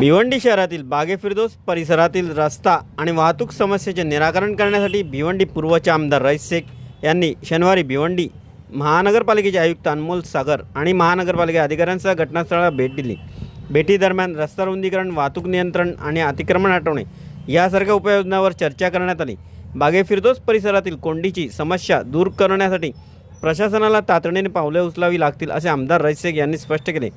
भिवंडी शहरातील बागे फिरदोस परिसरातील रस्ता आणि वाहतूक समस्येचे निराकरण करण्यासाठी भिवंडी पूर्वचे आमदार रईस शेख यांनी शनिवारी भिवंडी महानगरपालिकेचे आयुक्त अनमोल सागर आणि महानगरपालिका अधिकाऱ्यांसह घटनास्थळाला भेट दिली. भेटीदरम्यान रस्ता रुंदीकरण वाहतूक नियंत्रण आणि अतिक्रमण हटवणे यासारख्या उपाययोजनांवर चर्चा करण्यात आली. बागे फिरदोस परिसरातील कोंडीची समस्या दूर करण्यासाठी प्रशासनाला तातडीने पावले उचलावी लागतील असे आमदार रईस शेख यांनी स्पष्ट केले.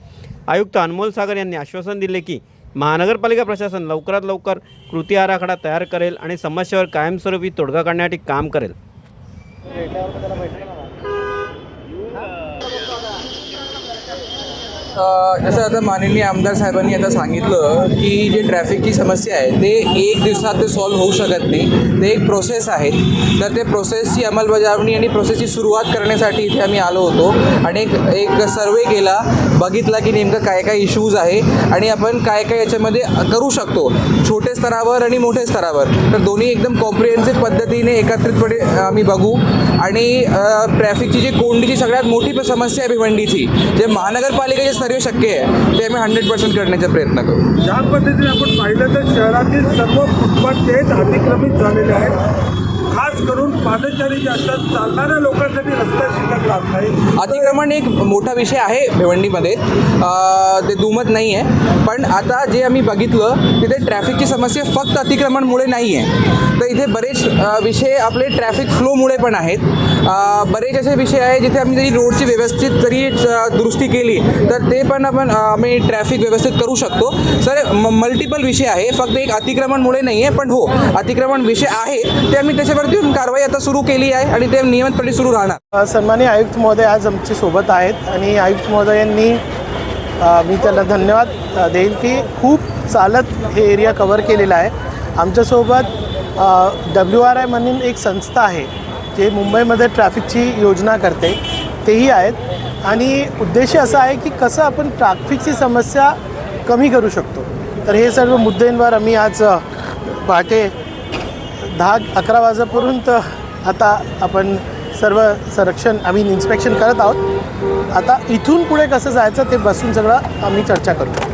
आयुक्त अनमोल सागर यांनी आश्वासन दिले की महानगरपालिका प्रशासन लवकरात लवकर कृती आराखडा तयार करेल आणि समस्येवर कायमस्वरूपी तोडगा काढण्यासाठी काम करेल. जसं आता माननीय आमदार साहेबांनी आता सांगितलं की जे ट्रॅफिकची समस्या आहे ते एक दिवसात ते सॉल्व्ह होऊ शकत नाही. ते एक प्रोसेस आहे. तर ते प्रोसेसची अंमलबजावणी आणि प्रोसेसची सुरुवात करण्यासाठी इथे आम्ही आलो होतो आणि एक एक सर्वे केला बघितला की नेमकं काय काय इश्यूज आहे आणि आपण काय काय याच्यामध्ये करू शकतो. छोटे स्तरावर आणि मोठ्या स्तरावर. तर दोन्ही एकदम कॉम्प्रिहेन्सिव्ह पद्धतीने एकत्रितपणे आम्ही बघू. आणि ट्रॅफिकची जी कोंडीची सगळ्यात मोठी समस्या आहे भिवंडीची जे महानगरपालिकेचे सर्व शक्य आहे ते आम्ही हंड्रेड पर्सेंट करण्याचा प्रयत्न करू. ज्या पद्धतीने आपण पाहिलं तर शहरातील सर्व फुटपाथ तेच अतिक्रमित झालेले आहेत. खास करून पादचारी जे असतात चालणाऱ्या लोकांसाठी रस्ता शिल्लक राहत नाही अतिक्रमण एक मोठा विषय आहे भिवंडीमध्ये. ते दुमत नाही आहे पण आता जे आम्ही बघितलं तिथे ट्रॅफिकची समस्या फक्त अतिक्रमणमुळे नाही आहे तर इथे बरेच विषय आपले ट्रॅफिक फ्लोमुळे पण आहेत. बरेच असे विषय आहे जिथे आम्ही जरी रोडची व्यवस्थित जरी दुरुस्ती केली तर ते पण आपण आम्ही ट्रॅफिक व्यवस्थित करू शकतो. सर मल्टिपल विषय आहे. फक्त एक अतिक्रमणमुळे नाही आहे पण हो अतिक्रमण विषय आहे. ते आम्ही देऊन कारवाई आता सुरू केली आहे आणि ते नियमितपणे सुरू राहणार. सन्मानी आयुक्त महोदय आज आमच्यासोबत आहेत आणि आयुक्त महोदयांनी मी त्यांना धन्यवाद देईन देईल की खूप चालत हे एरिया कवर केलेला आहे. आमच्यासोबत डब्ल्यू आर आय म्हणून एक संस्था आहे जे मुंबईमध्ये ट्रॅफिकची योजना करते तेही आहेत. आणि उद्देश असा आहे की कसं आपण ट्रॅफिकची समस्या कमी करू शकतो. तर हे सर्व मुद्द्यांवर आम्ही आज पहाटे दहा अकरा वाजेपर्यंत आता आपण सर्व संरक्षण आम्ही इन्स्पेक्शन करत आहोत. आता इथून पुढे कसं जायचं ते बसून सगळं आम्ही चर्चा करू.